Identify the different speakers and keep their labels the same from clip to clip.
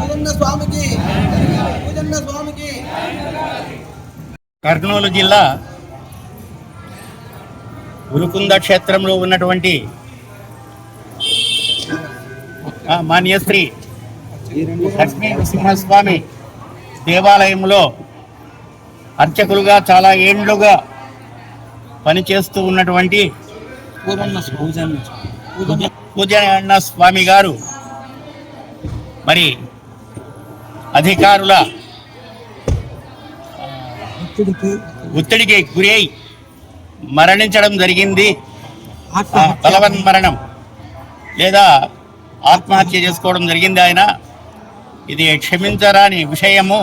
Speaker 1: పూజన్న స్వామికి.
Speaker 2: కర్నూలు జిల్లా ఉరుకుంద క్షేత్రంలో ఉన్నటువంటి మాన్యశ్రీ లక్ష్మీ నరసింహస్వామి దేవాలయంలో అర్చకులుగా చాలా ఏండ్లుగా పనిచేస్తూ ఉన్నటువంటి
Speaker 1: పూజన్న పూజన్న
Speaker 2: పూజ- పూజన్న స్వామి గారు మరి అధికారుల ఒత్తిడికి గురి అయి మరణించడం జరిగింది. బలవన్ మరణం లేదా ఆత్మహత్య చేసుకోవడం జరిగింది ఆయన. ఇది క్షమించరాని విషయము.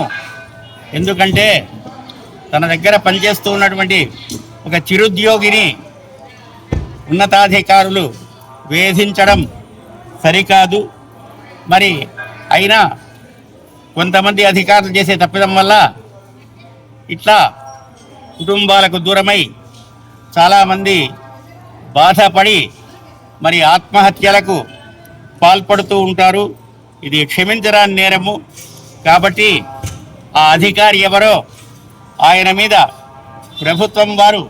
Speaker 2: ఎందుకంటే తన దగ్గర పనిచేస్తూ ఉన్నటువంటి ఒక చిరుద్యోగిని ఉన్నతాధికారులు వేధించడం సరికాదు. మరి అయినా కొంతమంది అధికారులు చేసే తప్పిదం వల్ల ఇట్లా కుటుంబాలకు దూరమై చాలామంది బాధపడి మరి ఆత్మహత్యలకు పాల్పడుతూ ఉంటారు. ఇది క్షమించరాని నేరము. కాబట్టి ఆ అధికారి ఎవరో ఆయన మీద ప్రభుత్వం వారు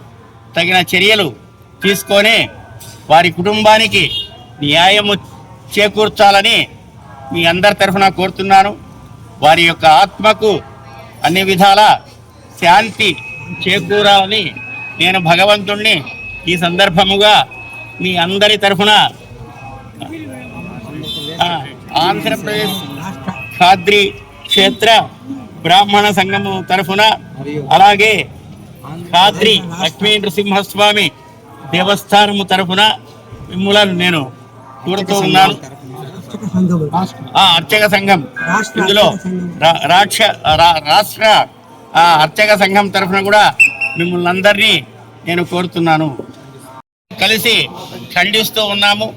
Speaker 2: తగిన చర్యలు తీసుకొని వారి కుటుంబానికి న్యాయము చేకూర్చాలని మీ అందరి తరఫున కోరుతున్నాను. వారి యొక్క ఆత్మకు అన్ని విధాల శాంతి చేకూరాలని నేను భగవంతుణ్ణి ఈ సందర్భముగా మీ అందరి తరఫున ఆంధ్రప్రదేశ్ ఖాద్రి క్షేత్ర బ్రాహ్మణ సంఘము తరఫున అలాగే ఖాద్రి లక్ష్మీ నృసింహస్వామి దేవస్థానము తరఫున మిమ్మలను నేను కోరుతూ ఉన్నాను. అర్చక సంఘం. ఇందులో రాక్ష రాష్ట్ర ఆ అర్చక సంఘం తరఫున కూడా మిమ్మల్ని అందరినీ నేను కోరుతున్నాను. కలిసి ఖండిస్తూ ఉన్నాము.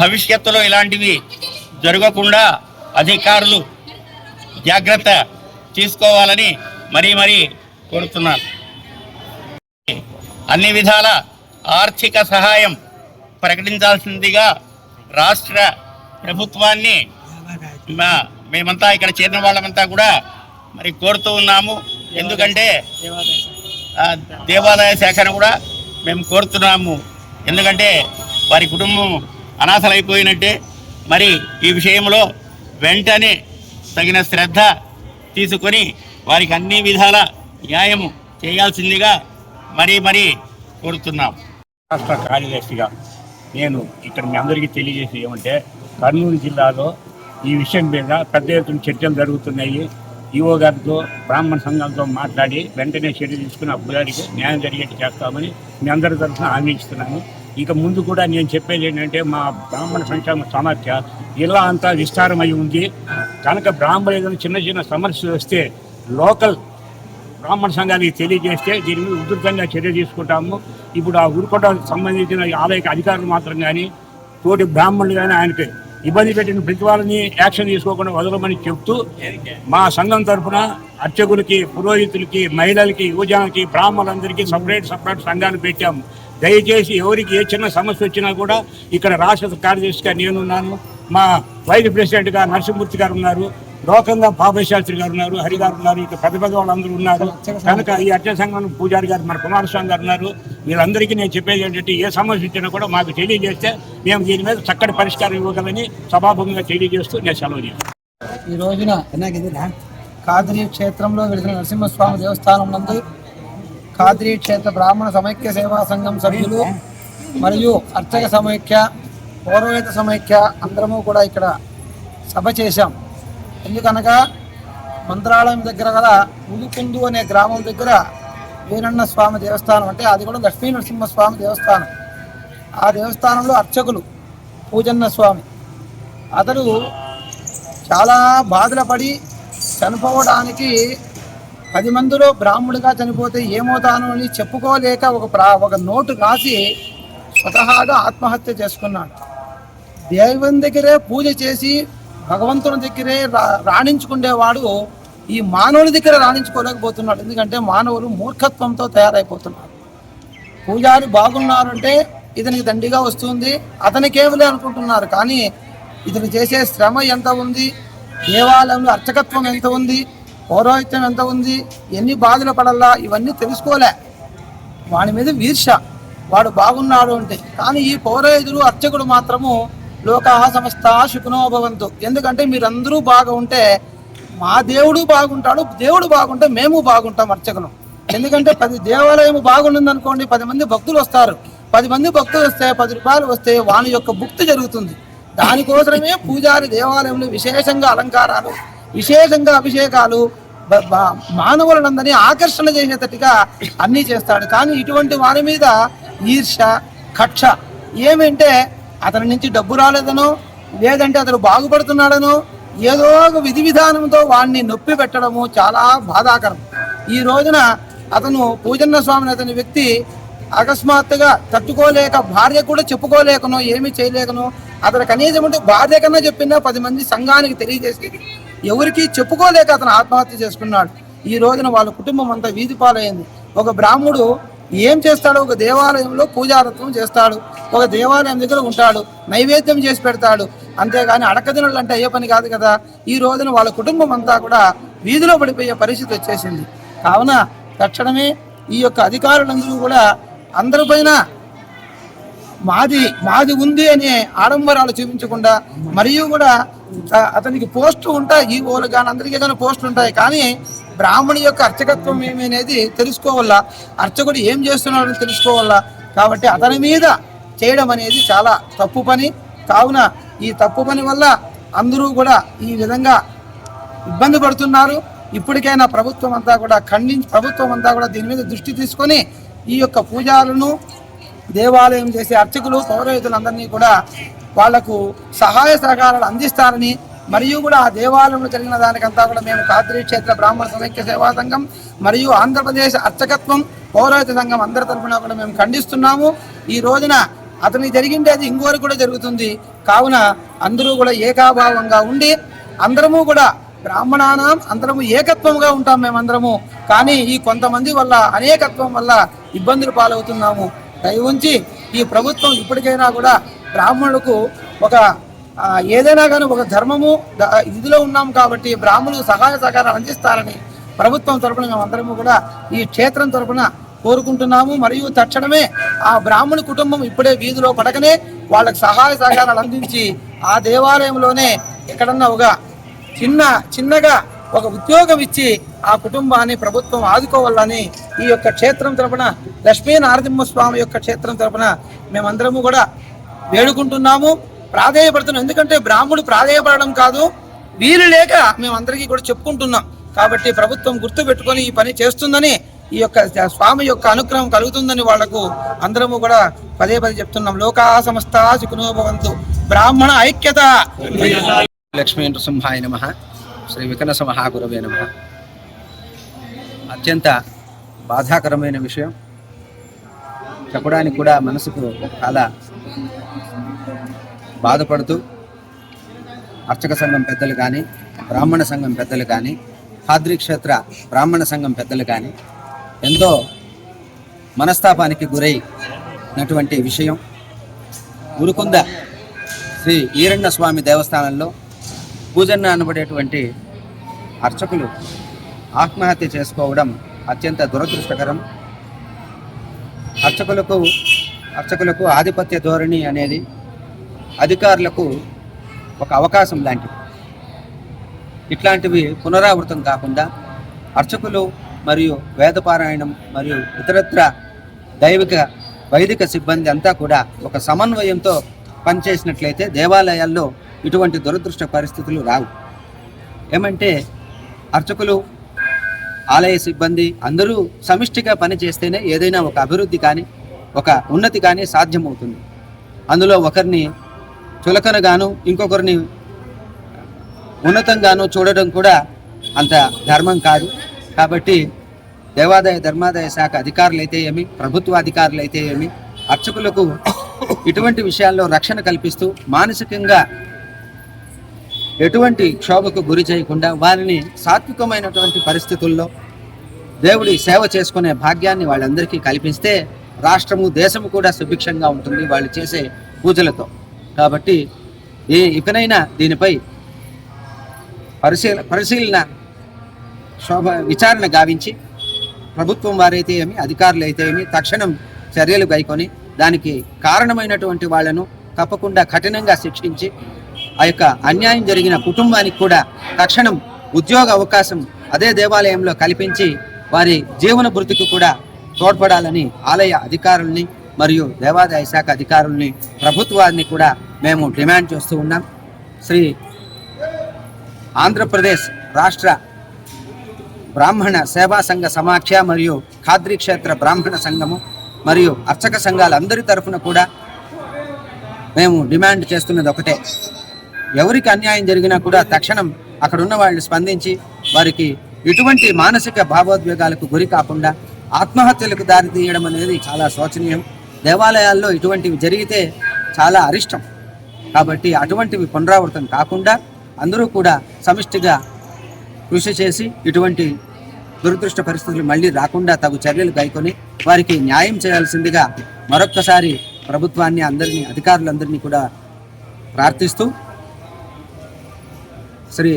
Speaker 2: భవిష్యత్తులో ఇలాంటివి జరగకుండా అధికారులు జాగ్రత్త తీసుకోవాలని మరీ మరీ కోరుతున్నాను. అన్ని విధాల ఆర్థిక సహాయం ప్రకటించాల్సిందిగా రాష్ట్ర ప్రభుత్వాన్ని మా మేమంతా ఇక్కడ చేరిన వాళ్ళమంతా కూడా మరి కోరుతూ ఉన్నాము. ఎందుకంటే దేవాలయ శాఖను కూడా మేము కోరుతున్నాము. ఎందుకంటే వారి కుటుంబం అనాథలైపోయినట్టే. మరి ఈ విషయంలో వెంటనే తగిన శ్రద్ధ తీసుకొని వారికి అన్ని విధాల న్యాయము చేయాల్సిందిగా మరీ మరీ కోరుతున్నాం.
Speaker 3: రాష్ట్ర కార్యదర్శిగా నేను ఇక్కడ మీ అందరికీ తెలియజేసి ఏమంటే కర్నూలు జిల్లాలో ఈ విషయం మీద పెద్ద ఎత్తున చర్చలు జరుగుతున్నాయి. ఈఓ గారితో బ్రాహ్మణ సంఘాలతో మాట్లాడి వెంటనే చర్య తీసుకుని ఆ న్యాయం జరిగేట్టు చేస్తామని మీ అందరి తరఫున హామీ ఇస్తున్నాను ఇక ముందు కూడా నేను చెప్పేది ఏంటంటే మా బ్రాహ్మణ సంక్షేమ సమాఖ్య ఇలా అంతా విస్తారమై ఉంది? కనుక బ్రాహ్మణ ఏదైనా చిన్న చిన్న సమస్యలు వస్తే లోకల్ బ్రాహ్మణ సంఘానికి తెలియజేస్తే దీని మీద ఉధృతంగా చర్య తీసుకుంటాము. ఇప్పుడు ఆ ఉరుకోటకు సంబంధించిన ఆలయ అధికారులు మాత్రం కానీ తోటి బ్రాహ్మణులు కానీ ఆయనకి ఇబ్బంది పెట్టిన ప్రతి వాళ్ళని యాక్షన్ తీసుకోకుండా వదలమని చెప్తూ మా సంఘం తరఫున అర్చకులకి పురోహితులకి మహిళలకి యువజనులకి బ్రాహ్మణులందరికీ సపరేట్ సపరేట్ సంఘాలు పెట్టాము దయచేసి ఎవరికి ఏ చిన్న సమస్య వచ్చినా కూడా ఇక్కడ రాష్ట్ర కార్యదర్శిగా నేనున్నాను. మా వైస్ ప్రెసిడెంట్గా నరసింహమూర్తి గారు ఉన్నారు. లోకంగా పాపశాస్త్రి గారు ఉన్నారు హరి గారు ఉన్నారు ఇక పెద్ద పెద్ద వాళ్ళందరూ ఉన్నారు. కనుక ఈ అర్చ సంఘం పూజారి గారు మన కుమారస్వామి గారు ఉన్నారు. వీళ్ళందరికీ నేను చెప్పేది ఏంటంటే ఏ సమస్య వచ్చినా కూడా మాకు తెలియజేస్తే మేము దీని మీద చక్కటి పరిష్కారం ఇవ్వగలని సభాభంగా తెలియజేస్తూ నేను సెలవు.
Speaker 1: ఈ రోజున కాద్రి క్షేత్రంలో వెలిసిన నరసింహస్వామి దేవస్థానం నందు కాద్రి క్షేత్ర బ్రాహ్మణ సమైక్య సేవా సంఘం సభ్యులు మరియు అర్చక సమైక్య పౌరోహిత సమైక్య అందరము కూడా ఇక్కడ సభ చేశాం. ఎందుకనగా మంత్రాలయం దగ్గర గల ఉదుకుందు అనే గ్రామం దగ్గర వీరన్న స్వామి దేవస్థానం అంటే అది కూడా లక్ష్మీ నరసింహస్వామి దేవస్థానం. ఆ దేవస్థానంలో అర్చకులు పూజన్న స్వామి. అతడు చాలా బాధలు పడి చనిపోవడానికి పది మందిలో బ్రాహ్మడుగా చనిపోతే ఏమవుతాను అని చెప్పుకోలేక ఒక ప్రా ఒక నోటు రాసి స్వతహాగా ఆత్మహత్య చేసుకున్నాడు. దేవుని దగ్గరే పూజ చేసి భగవంతుని దగ్గరే రా రాణించుకునేవాడు ఈ మానవుని దగ్గర రాణించుకోలేకపోతున్నాడు. ఎందుకంటే మానవులు మూర్ఖత్వంతో తయారైపోతున్నారు. పూజారి బాగున్నారంటే ఇతనికి దండిగా వస్తుంది. అతనికేమిలే అనుకుంటున్నారు. కానీ ఇతను చేసే శ్రమ ఎంత ఉంది? దేవాలయంలో అర్చకత్వం ఎంత ఉంది? పౌరోహిత్యం ఎంత ఉంది? ఎన్ని బాధలు పడల్లా? ఇవన్నీ తెలుసుకోలే. వాడి మీద వీర్ష. వాడు బాగున్నాడు అంటే. కానీ ఈ పౌరోహితుడు అర్చకుడు మాత్రము లోకా సమస్త శుకునో భవంతు. ఎందుకంటే మీరందరూ బాగా ఉంటే మా దేవుడు బాగుంటాడు దేవుడు బాగుంటే మేము బాగుంటాం అర్చకులు. ఎందుకంటే పది దేవాలయం బాగుంటుంది అనుకోండి పది మంది భక్తులు వస్తారు. పది మంది భక్తులు వస్తే పది రూపాయలు వస్తే వాని యొక్క భుక్తి జరుగుతుంది. దానికోసమే పూజారి దేవాలయంలో విశేషంగా అలంకారాలు విశేషంగా అభిషేకాలు మానవులందరినీ ఆకర్షణ చేసేటట్టుగా అన్నీ చేస్తాడు. కానీ ఇటువంటి వారి మీద ఈర్ష కక్ష ఏమంటే అతని నుంచి డబ్బు రాలేదనో లేదంటే అతను బాగుపడుతున్నాడనో ఏదో ఒక విధి విధానంతో వాడిని నొప్పి పెట్టడము చాలా బాధాకరం. ఈ రోజున అతను పూజన్న స్వామిని అతని వ్యక్తి అకస్మాత్తుగా తట్టుకోలేక భార్య కూడా చెప్పుకోలేకనో ఏమీ చేయలేకనో అతను కనీసం అంటే భార్య కన్నా చెప్పినా పది మంది సంఘానికి తెలియజేసేది. ఎవరికి చెప్పుకోలేక అతను ఆత్మహత్య చేసుకున్నాడు. ఈ రోజున వాళ్ళ కుటుంబం అంతా వీధి పాలైంది ఒక బ్రాహ్మడు ఏం చేస్తాడు ఒక దేవాలయంలో పూజారత్వం చేస్తాడు. ఒక దేవాలయం దగ్గర ఉంటాడు. నైవేద్యం చేసి పెడతాడు. అంతేగాని అడకదినలు అంటే అయ్యే పని కాదు కదా. ఈ రోజున వాళ్ళ కుటుంబం అంతా కూడా వీధిలో పడిపోయే పరిస్థితి వచ్చేసింది. కావున తక్షణమే ఈ యొక్క అధికారులందరూ కూడా అందరిపైన మాది మాది ఉంది అనే ఆడంబరాలు చూపించకుండా మరియు కూడా అతనికి పోస్టు ఉంటాయి. ఈ ఓలు కానీ అందరికీ కానీ పోస్టులు ఉంటాయి. కానీ బ్రాహ్మణి యొక్క అర్చకత్వం ఏమి అనేది తెలుసుకోవాలా? అర్చకుడు ఏం చేస్తున్నాడో తెలుసుకోవాలా? కాబట్టి అతని మీద చేయడం అనేది చాలా తప్పు పని. కావున ఈ తప్పు పని వల్ల అందరూ కూడా ఈ విధంగా ఇబ్బంది పడుతున్నారు. ఇప్పటికైనా ప్రభుత్వం అంతా కూడా ఖండించి ప్రభుత్వం అంతా కూడా దీని మీద దృష్టి తీసుకొని ఈ యొక్క పూజాలను దేవాలయం చేసే అర్చకులు పౌరోహితులందరినీ కూడా వాళ్ళకు సహాయ సహకారాలు అందిస్తారని మరియు కూడా ఆ దేవాలయంలో జరిగిన దానికంతా కూడా మేము కాత్రీ క్షేత్ర బ్రాహ్మణ సమైక్య సేవా సంఘం మరియు ఆంధ్రప్రదేశ్ అర్చకత్వం పౌరోహిత సంఘం అందరి తరఫున కూడా మేము ఖండిస్తున్నాము. ఈ రోజున అతనికి జరిగిండేది ఇంకోరు కూడా జరుగుతుంది. కావున అందరూ కూడా ఏకాభావంగా ఉండి అందరము కూడా బ్రాహ్మణానం అందరము ఏకత్వంగా ఉంటాం మేమందరము. కానీ ఈ కొంతమంది వల్ల అనేకత్వం వల్ల ఇబ్బందులు పాలవుతున్నాము. దయ ఉంచి ఈ ప్రభుత్వం ఇప్పటికైనా కూడా బ్రాహ్మణులకు ఒక ఏదైనా కానీ ఒక ధర్మము ఇదిలో ఉన్నాం కాబట్టి బ్రాహ్మణులకు సహాయ సహకారాలు అందిస్తారని ప్రభుత్వం తరపున మేమందరము కూడా ఈ క్షేత్రం తరపున కోరుకుంటున్నాము. మరియు తక్షణమే ఆ బ్రాహ్మణ కుటుంబం ఇప్పుడే వీధిలో పడకనే వాళ్ళకి సహాయ సహకారాలు అందించి ఆ దేవాలయంలోనే ఎక్కడన్నా ఒక చిన్న చిన్నగా ఒక ఉద్యోగం ఇచ్చి ఆ కుటుంబాన్ని ప్రభుత్వం ఆదుకోవాలని ఈ యొక్క క్షేత్రం తరపున లక్ష్మీ నారసింహ స్వామి యొక్క క్షేత్రం తరపున మేమందరము కూడా వేడుకుంటున్నాము. ప్రాధేయపడుతున్నాం. ఎందుకంటే బ్రాహ్మడు ప్రాధేయపడడం కాదు వీలు లేక మేమందరికీ కూడా చెప్పుకుంటున్నాం. కాబట్టి ప్రభుత్వం గుర్తు పెట్టుకొని ఈ పని చేస్తుందని ఈ యొక్క స్వామి యొక్క అనుగ్రహం కలుగుతుందని వాళ్ళకు అందరము కూడా పదే పదే చెప్తున్నాం. లోకా సమస్త సుఖనో భవంతు. బ్రాహ్మణ ఐక్యత.
Speaker 4: లక్ష్మీ నృసింహాయ నమ. శ్రీ వికనస మహాగురవే నమ. అత్యంత బాధాకరమైన విషయం. చెప్పడానికి కూడా మనసుకు చాలా బాధపడుతూ అర్చక సంఘం పెద్దలు కానీ బ్రాహ్మణ సంఘం పెద్దలు కానీ హాద్రి క్షేత్ర బ్రాహ్మణ సంఘం పెద్దలు కానీ ఎంతో మనస్తాపానికి గురైనటువంటి విషయం. ఉరుకుంద శ్రీ ఈరన్న స్వామి దేవస్థానంలో పూజన్న అనబడేటువంటి అర్చకులు ఆత్మహత్య చేసుకోవడం అత్యంత దురదృష్టకరం. అర్చకులకు అర్చకులకు ఆధిపత్య ధోరణి అనేది అధికారులకు ఒక అవకాశం లాంటిది. ఇట్లాంటివి పునరావృతం కాకుండా అర్చకులు మరియు వేదపారాయణం మరియు ఇతరత్ర దైవిక వైదిక సిబ్బంది అంతా కూడా ఒక సమన్వయంతో పనిచేసినట్లయితే దేవాలయాల్లో ఇటువంటి దురదృష్ట పరిస్థితులు రావు. ఏమంటే అర్చకులు ఆలయ సిబ్బంది అందరూ సమిష్టిగా పనిచేస్తేనే ఏదైనా ఒక అభివృద్ధి కానీ ఒక ఉన్నతి కానీ సాధ్యమవుతుంది. అందులో ఒకరిని చులకనగాను ఇంకొకరిని ఉన్నతంగాను చూడడం కూడా అంత ధర్మం కాదు. కాబట్టి దేవాదాయ ధర్మాదాయ శాఖ అధికారులు అయితే ఏమి ప్రభుత్వ అధికారులు అయితే ఏమి అర్చకులకు ఇటువంటి విషయాల్లో రక్షణ కల్పిస్తూ మానసికంగా ఎటువంటి క్షోభకు గురి చేయకుండా వారిని సాత్వికమైనటువంటి పరిస్థితుల్లో దేవుడి సేవ చేసుకునే భాగ్యాన్ని వాళ్ళందరికీ కల్పిస్తే రాష్ట్రము దేశము కూడా సుభిక్షంగా ఉంటుంది వాళ్ళు చేసే పూజలతో. కాబట్టి ఏ ఇకనైనా దీనిపై పరిశీల పరిశీలన శోభ విచారణ గావించి ప్రభుత్వం వారైతే ఏమి అధికారులు అయితే ఏమి తక్షణం చర్యలు గైకొని దానికి కారణమైనటువంటి వాళ్ళను తప్పకుండా కఠినంగా శిక్షించి ఆ యొక్క అన్యాయం జరిగిన కుటుంబానికి కూడా తక్షణం ఉద్యోగ అవకాశం అదే దేవాలయంలో కల్పించి వారి జీవన భృతికి కూడా తోడ్పడాలని ఆలయ అధికారుల్ని మరియు దేవాదాయ శాఖ అధికారుల్ని ప్రభుత్వాన్ని కూడా మేము డిమాండ్ చేస్తూ ఉన్నాం. శ్రీ ఆంధ్రప్రదేశ్ రాష్ట్ర బ్రాహ్మణ సేవా సంఘ సమాఖ్య మరియు ఖాద్రి క్షేత్ర బ్రాహ్మణ సంఘము మరియు అర్చక సంఘాలందరి తరఫున కూడా మేము డిమాండ్ చేస్తున్నది ఒకటే. ఎవరికి అన్యాయం జరిగినా కూడా తక్షణం అక్కడ ఉన్న వాళ్ళు స్పందించి వారికి ఎటువంటి మానసిక భావోద్వేగాలకు గురి కాకుండా ఆత్మహత్యలకు దారి తీయడం అనేది చాలా శోచనీయం. దేవాలయాల్లో ఇటువంటివి జరిగితే చాలా అరిష్టం. కాబట్టి అటువంటివి పునరావృతం కాకుండా అందరూ కూడా సమిష్టిగా కృషి చేసి ఇటువంటి దురదృష్ట పరిస్థితులు మళ్ళీ రాకుండా తగు చర్యలు కైకొని వారికి న్యాయం చేయాల్సిందిగా మరొక్కసారి ప్రభుత్వాన్ని అందరినీ అధికారులందరినీ కూడా ప్రార్థిస్తూ శ్రీ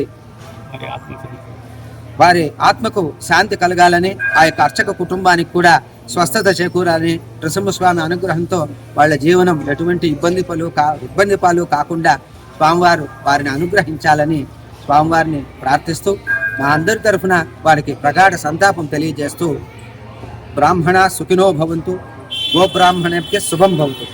Speaker 4: వారి ఆత్మకు శాంతి కలగాలని ఆ యొక్క అర్చక కుటుంబానికి కూడా స్వస్థత చేకూరాలని నరసింహస్వామి అనుగ్రహంతో వాళ్ళ జీవనం ఎటువంటి ఇబ్బంది పాలు కా ఇబ్బంది పాలు కాకుండా స్వామివారు వారిని అనుగ్రహించాలని స్వామివారిని ప్రార్థిస్తూ మా అందరి తరఫున వారికి ప్రగాఢ సంతాపం తెలియజేస్తూ బ్రాహ్మణ సుఖినో భవంతు గోబ్రాహ్మణేభ్య శుభం భవతు.